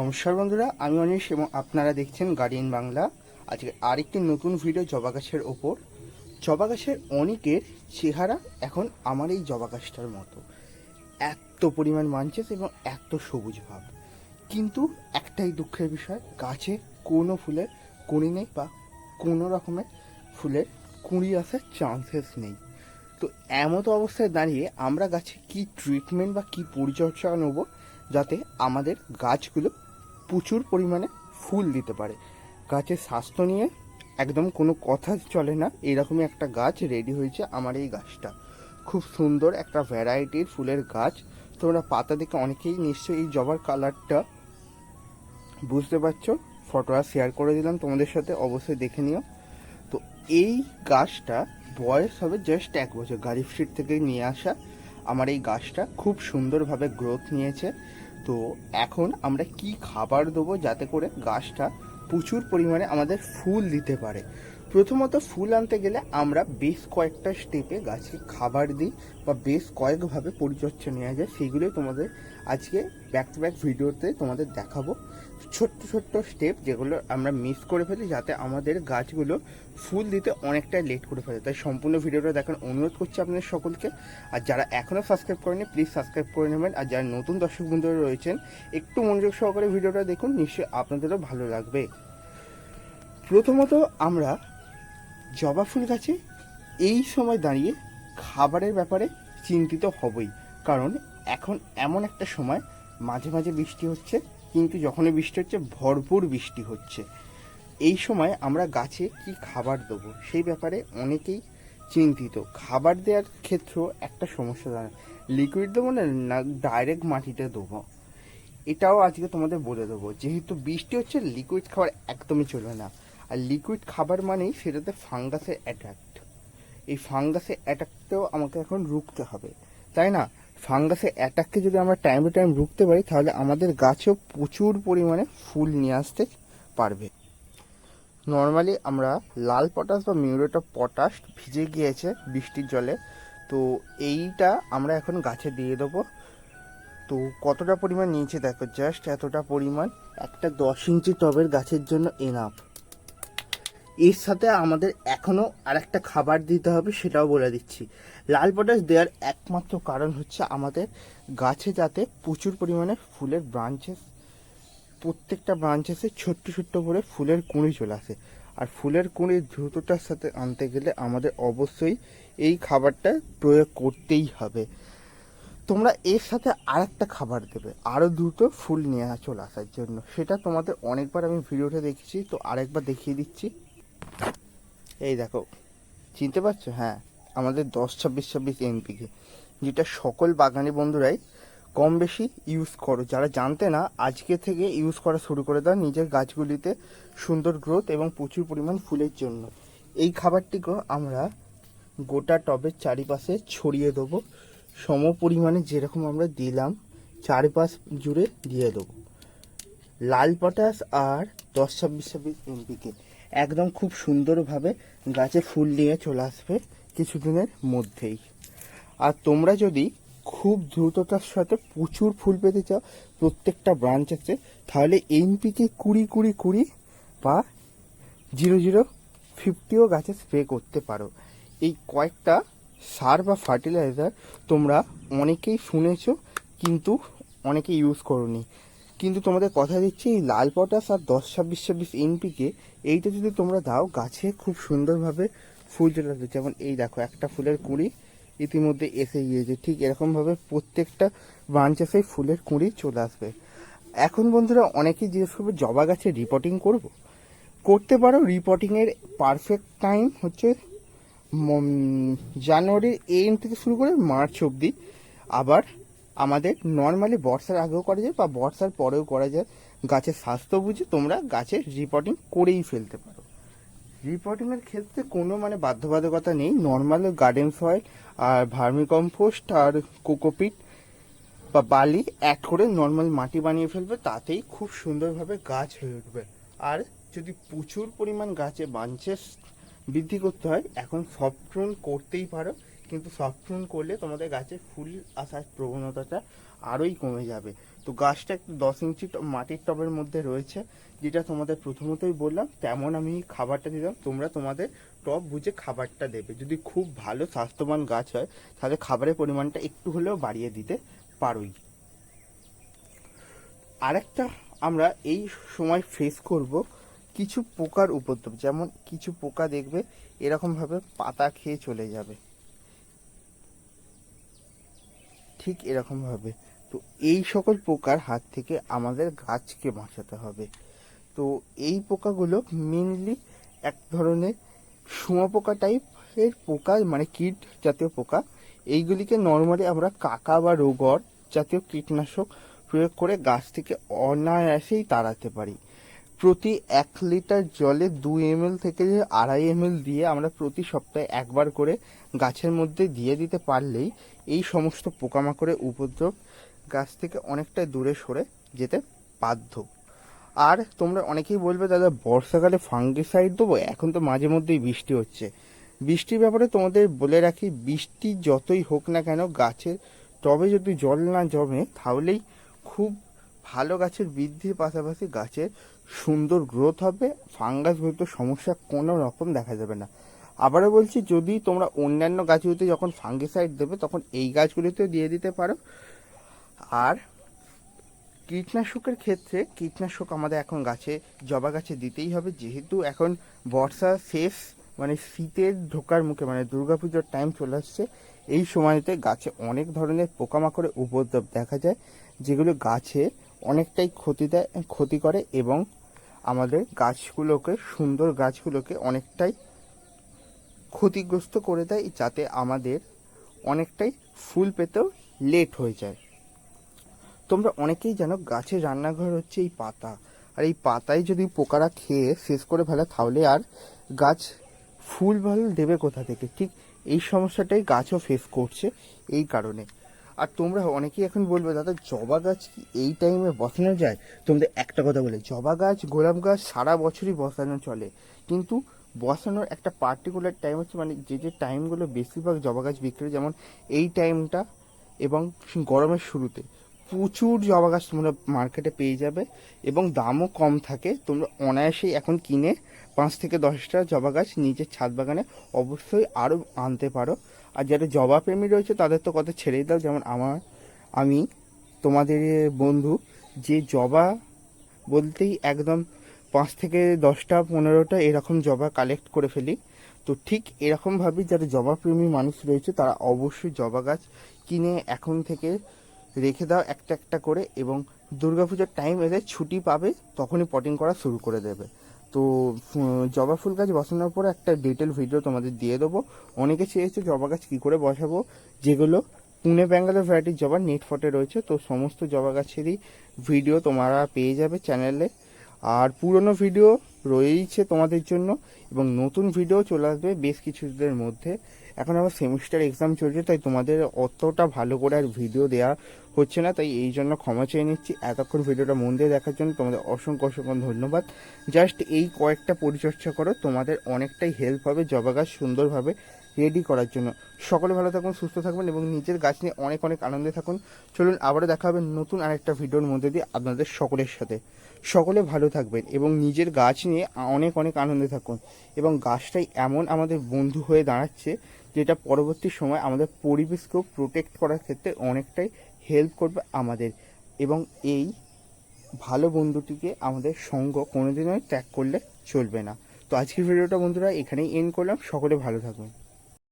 নমস্কার বন্ধুরা, আমি অনিশ এবং আপনারা দেখছেন গার্ডিয়ান বাংলা। আজকে আরেকটি নতুন ভিডিও জবা গাছের ওপর। জবা গাছের অনেকের চেহারা এখন আমার এই জবা গাছটার মতো। এত পরিমাণ মানচেস এবং এত সবুজ ভাব। কিন্তু একটাই দুঃখের বিষয়, গাছে কোনো ফুলের কুঁড়ি নেই বা কোনো রকমের ফুলের কুঁড়ি আসার চান্সেস নেই। তো এমতো অবস্থায় দাঁড়িয়ে আমরা গাছে কি ট্রিটমেন্ট বা কি পরিচর্যা নেব যাতে আমাদের গাছগুলো প্রচুর পরিমাণে ফুল দিতে পারে। গাছের স্বাস্থ্য নিয়ে একদম কোনো কথা চলে না। এরকমই একটা গাছ রেডি হয়েছে আমার এই গাছটা। খুব সুন্দর একটা ভ্যারাইটির ফুলের গাছ। তোমরা পাতা দেখে অনেকেই নিশ্চয়ই এই জবার কালারটা বুঝতে পারছ। ফটোটা শেয়ার করে দিলাম তোমাদের সাথে, অবশ্যই দেখে নিও। তো এই গাছটা বয়স হবে জাস্ট এক বছর। গাড়ি স্ট্রিট থেকে নিয়ে আসা। আমার এই গাছটা খুব সুন্দরভাবে গ্রোথ নিয়েছে। তো এখন আমরা কি খাবার দেবো যাতে করে গাছটা প্রচুর পরিমাণে আমাদের ফুল দিতে পারে? প্রথমত ফুল আনতে গেলে আমরা বেশ কয়েকটা স্টেপে গাছে খাবার দিই বা বেশ কয়েকভাবে পরিচর্যা নেওয়া যায়। সেগুলোই তোমাদের আজকে ব্যাক টু ব্যাক ভিডিওতে তোমাদের দেখাবো। ছোট্ট ছোট্ট স্টেপ যেগুলো আমরা মিস করে ফেলি যাতে আমাদের গাছগুলো ফুল দিতে অনেকটা লেট করে ফেলে। তাই সম্পূর্ণ ভিডিওটা দেখার অনুরোধ করছি আপনাদের সকলকে। আর যারা এখনও সাবস্ক্রাইব করেনি প্লিজ সাবস্ক্রাইব করে নেবেন। আর যারা নতুন দর্শক বন্ধুরা রয়েছেন, একটু মনোযোগ সহকারে ভিডিওটা দেখুন, নিশ্চয়ই আপনাদেরও ভালো লাগবে। প্রথমত আমরা জবা ফুল গাছে এই সময় দাঁড়িয়ে খাবারের ব্যাপারে চিন্তিত হবই। কারণ এখন এমন একটা সময়, মাঝে মাঝে বৃষ্টি হচ্ছে, কিন্তু যখনই বৃষ্টি হচ্ছে, ভরপুর বৃষ্টি হচ্ছে। এই সময় আমরা গাছে কি খাবার দেবো, সেই ব্যাপারে অনেকেই চিন্তিত। খাবার দেওয়ার ক্ষেত্রেও একটা সমস্যা দাঁড়ায়। লিকুইড দেবো না না ডাইরেক্ট মাটিতে দেবো। এটাও আজকে তোমাদের বলে দেবো। যেহেতু বৃষ্টি হচ্ছে লিকুইড খাবার একদমই চলবে না। আর লিকুইড খাবার মানেই সেটাতে ফাঙ্গাসের অ্যাট্রাক্ট এই ফাঙ্গাসের অ্যাটাকটাও আমাকে এখন রুখতে হবে। তাই না? ফাঙ্গাসের অ্যাটাককে যদি আমরা টাইম টু টাইম রুখতে পারি, তাহলে আমাদের গাছেও প্রচুর পরিমাণে ফুল নিয়ে আসতে পারবে। নর্মালি আমরা লাল পটাশ বা মিউরেট অফ পটাশ ভিজে গিয়েছে বৃষ্টির জলে। তো এইটা আমরা এখন গাছে দিয়ে দেবো। তো কতটা পরিমাণ নিয়েছে দেখো? জাস্ট এতটা পরিমাণ। একটা দশ ইঞ্চি টবের গাছের জন্য এনাফ এর সাথে আমাদের এখনও আরেকটা খাবার দিতে হবে সেটাও বলে দিচ্ছি। লাল পটাশ দেওয়ার একমাত্র কারণ হচ্ছে আমাদের গাছে যাতে প্রচুর পরিমাণে ফুলের ব্রাঞ্চেস প্রত্যেকটা ব্রাঞ্চেসে ছোট্ট ছোট্ট করে ফুলের কুঁড়ি চলে আসে। আর ফুলের কুঁড়ি দ্রুততার সাথে আনতে গেলে আমাদের অবশ্যই এই খাবারটা প্রয়োগ করতেই হবে। তোমরা এর সাথে আরেকটা খাবার দেবে আরও দ্রুত ফুল নিয়ে চলে আসার জন্য। সেটা তোমাদের অনেকবার আমি ভিডিওতে দেখেছি, তো আরেকবার দেখিয়ে দিচ্ছি। এই দেখো, চিনতে পারছ? হ্যাঁ আমাদের দশ, ছাব্বিশ ছাব্বিশ এমপিকে যেটা সকল বাগানি বন্ধুরাই কম বেশি ইউজ করো। যারা জানতে না, আজকে থেকে ইউজ করা শুরু করে দাও নিজের গাছগুলিতে সুন্দর গ্রোথ এবং প্রচুর পরিমাণ ফুলের জন্য। এই খাবারটিকেও আমরা গোটা টবের চারিপাশে ছড়িয়ে দেবো। সম পরিমাণে যেরকম আমরা দিলাম, চারিপাশ জুড়ে দিয়ে দেবো। লাল পটাশ আর দশ, ছাব্বিশ ছাব্বিশ এমপিকে একদম খুব সুন্দরভাবে গাছে ফুল নিয়ে চলে আসবে কিছুদিনের মধ্যেই। আর তোমরা যদি খুব দ্রুততার সাথে প্রচুর ফুল পেতে চাও প্রত্যেকটা ব্রাঞ্চ আছে, তাহলে এনপিকে কুড়ি কুড়ি কুড়ি বা জিরো জিরো ফিফটিও গাছে স্প্রে করতে পারো। এই কয়েকটা সার বা ফার্টিলাইজার তোমরা অনেকেই শুনেছ, কিন্তু অনেকে ইউজ করনি। কিন্তু তোমাদের কথা দিচ্ছি এই লাল পটাশ আর দশ ছাব্বিশ ছাব্বিশ এনপিকে এইটা যদি তোমরা দাও, গাছে খুব সুন্দরভাবে ফুল চলে যেমন এই দেখো, একটা ফুলের কুঁড়ি ইতিমধ্যে এসে গিয়েছে। ঠিক এরকমভাবে প্রত্যেকটা ব্রাঞ্চেসে ফুলের কুঁড়ি চলে আসবে। এখন বন্ধুরা, অনেকেই জিজ্ঞেস করবে, জবা গাছে রিপোর্টিং করব? করতে পারো রিপোর্টিংয়ের পারফেক্ট টাইম হচ্ছে জানুয়ারির এন্ড থেকে শুরু করে মার্চ অবধি। আবার আমাদের নর্মালি বর্ষার আগেও করা যায় বা বর্ষার পরেও করা যায়। গাছের স্বাস্থ্য বুঝে তোমরা গাছের রিপোর্টিং করেই ফেলতে পারো। রিপোর্টিংয়ের ক্ষেত্রে কোনো মানে বাধ্যবাধকতা নেই। নর্মাল গার্ডেন সয়েল আর ভার্মি কম্পোস্ট আর কোকোপিট বা বালি অ্যাড করে নর্মাল মাটি বানিয়ে ফেলবে, তাতেই খুব সুন্দরভাবে গাছ হয়ে উঠবে। আর যদি প্রচুর পরিমাণ গাছে বাঞ্চেস বৃদ্ধি করতে হয়, এখন সফট করতেই পারো। কিন্তু সফট প্রুন করলে তোমাদের গাছে ফুল আসার প্রবণতাটা আরোই কমে যাবে। তো গাছটা একটু দশ ইঞ্চি মাটির টবের মধ্যে রয়েছে, যেটা তোমাদের প্রথমতই বললাম, তেমন আমি খাবারটা দিলাম, তোমরা তোমাদের টব বুঝে খাবারটা দেবে। যদি খুব ভালো স্বাস্থ্যবান গাছ হয়, তাহলে খাবারের পরিমাণটা একটু হলেও বাড়িয়ে দিতে পারোই। আরেকটা আমরা এই সময় ফেস করব কিছু পোকার উপদ্রব। যেমন কিছু পোকা দেখবে, এরকমভাবে পাতা খেয়ে চলে যাবে। ঠিক এরকম ভাবে তো এই সকল পোকার হাত থেকে আমাদের গাছকে বাঁচাতে হবে। তো এই পোকাগুলো মেনলি এক ধরনের শুঁয়োপোকা টাইপের পোকা মানে কীট জাতীয় পোকা। এইগুলিকে নর্মালি আমরা কাকা বা রোগর জাতীয় কীটনাশক প্রয়োগ করে গাছ থেকে অনায়াসেই তাড়াতে পারি। প্রতি এক লিটার জলে দুই এমএল থেকে আড়াই এমএল দিয়ে আমরা প্রতি সপ্তাহে একবার করে গাছের মধ্যে দিয়ে দিতে পারলেই এই সমস্ত পোকামাকড়ের উপদ্রব গাছ থেকে অনেকটা দূরে সরে যেতে বাধ্য। আর তোমরা অনেকেই বলবে, দাদা, বর্ষাকালে ফাঙ্গিসাইড দেবো? এখন তো মাঝে মধ্যেই বৃষ্টি হচ্ছে। বৃষ্টির ব্যাপারে তোমাদের বলে রাখি, বৃষ্টি যতই হোক না কেন গাছের টবে যদি জল না জমে, তাহলেই খুব ভালো গাছের বৃদ্ধির পাশাপাশি গাছের সুন্দর গ্রোথ হবে। ফাঙ্গাস সমস্যা কোনো রকম দেখা যাবে না। আবারও বলছি, যদি তোমরা অন্যান্য গাছগুলিতে যখন ফাঙ্গিসাইড দেবে, তখন এই গাছগুলিতেও দিয়ে দিতে পারো। আর কীটনাশকের ক্ষেত্রে, কীটনাশক আমাদের এখন গাছে, জবা গাছে দিতেই হবে। যেহেতু এখন বর্ষা শেষ মানে শীতের ঢোকার মুখে মানে দুর্গাপুজোর টাইম চলে আসছে, এই সময়তে গাছে অনেক ধরনের পোকামাকড়ের উপদ্রব দেখা যায়, যেগুলো গাছে অনেকটাই ক্ষতি দেয়, ক্ষতি করে এবং আমাদের গাছগুলোকে, সুন্দর গাছগুলোকে অনেকটাই ক্ষতিগ্রস্ত করে দেয় যাতে আমাদের অনেকটাই ফুল পেতেও লেট হয়ে যায়। তোমরা অনেকেই জানো গাছের রান্নাঘর হচ্ছে এই পাতা। আর এই পাতায় যদি পোকারা খেয়ে শেষ করে ফেলে, তাহলে আর গাছ ফুল ভালো দেবে কোথা থেকে? ঠিক এই সমস্যাটাই গাছও ফেস করছে এই কারণে। আর তোমরা অনেকেই এখন বলবে, দাদা, জবা গাছ কি এই টাইমে বসানো যায়? তোমাদের একটা কথা বলে, জবা গাছ, গোলাপ গাছ সারা বছরই বসানো চলে। কিন্তু বসানোর একটা পার্টিকুলার টাইম হচ্ছে মানে যে যে টাইমগুলো বেশিরভাগ জবা গাছ বিক্রি যেমন এই টাইমটা এবং গরমের শুরুতে প্রচুর জবা গাছ তোমরা মার্কেটে পেয়ে যাবে এবং দামও কম থাকে। তোমরা অনায়াসেই এখন কিনে পাঁচ থেকে দশটা জবা গাছ নিজের ছাদ বাগানে অবশ্যই আরও আনতে পারো। আর যারা জবা প্রেমী রয়েছে, তাদের তো কথা ছেড়েই দাও। যেমন আমার, আমি, তোমাদের বন্ধু, যে জবা বলতেই একদম পাঁচ থেকে দশটা, পনেরোটা এরকম জবা কালেক্ট করে ফেলি। তো ঠিক এরকমভাবেই যারা জবা প্রেমী মানুষ রয়েছে, তারা অবশ্যই জবা গাছ কিনে এখন থেকে রেখে দাও একটা একটা করে এবং দুর্গাপুজোর টাইম এলে ছুটি পাবে, তখনই পটিং করা শুরু করে দেবে। তো জবা ফুল গাছ বসানোর পরে একটা ডিটেল ভিডিও তোমাদের দিয়ে দেবো। অনেকে চেয়েছে জবা গাছ কী করে বসাবো, যেগুলো পুনে, ব্যাঙ্গালোর ভ্যারাইটির জবা নেট ফটে রয়েছে। তো সমস্ত জবা গাছেরই ভিডিও তোমরা পেয়ে যাবে চ্যানেলে আর পুরনো ভিডিও রয়েইছে তোমাদের জন্য, এবং নতুন ভিডিও চলে আসবে বেশ কিছুদিনের মধ্যে। এখন আমার সেমিস্টার এক্সাম চলছে, তাই তোমাদের অতটা ভালো করে আর ভিডিও দেওয়া হচ্ছে না, তাই এই জন্য ক্ষমা চেয়ে নিচ্ছি। এতক্ষণ ভিডিওটা মন দিয়ে দেখার জন্য তোমাদের অসংখ্য অসংখ্য ধন্যবাদ। জাস্ট এই কয়েকটা পরিচর্যা করো, তোমাদের অনেকটাই হেল্প হবে, জবা গাছ সুন্দরভাবে রেডি করার জন্য। সকলে ভালো থাকুন, সুস্থ থাকবেন এবং নিজের গাছ নিয়ে অনেক অনেক আনন্দে থাকুন। চলুন আবারও দেখা হবে নতুন আরেকটা ভিডিওর মধ্যে দিয়ে আপনাদের সকলের সাথে। সকলে ভালো থাকবেন এবং নিজের গাছ নিয়ে অনেক অনেক আনন্দে থাকুন এবং গাছটাই এমন আমাদের বন্ধু হয়ে দাঁড়াচ্ছে যেটা পরবর্তী সময় আমাদের পরিবেশকেও প্রোটেক্ট করার ক্ষেত্রে অনেকটাই হেল্প করবে আমাদের এবং এই ভালো বন্ধুটিকে আমাদের সঙ্গ কোনোদিনই ত্যাগ করলে চলবে না। তো আজকের ভিডিওটা বন্ধুরা এখানেই এন্ড করলাম। সকলে ভালো থাকবেন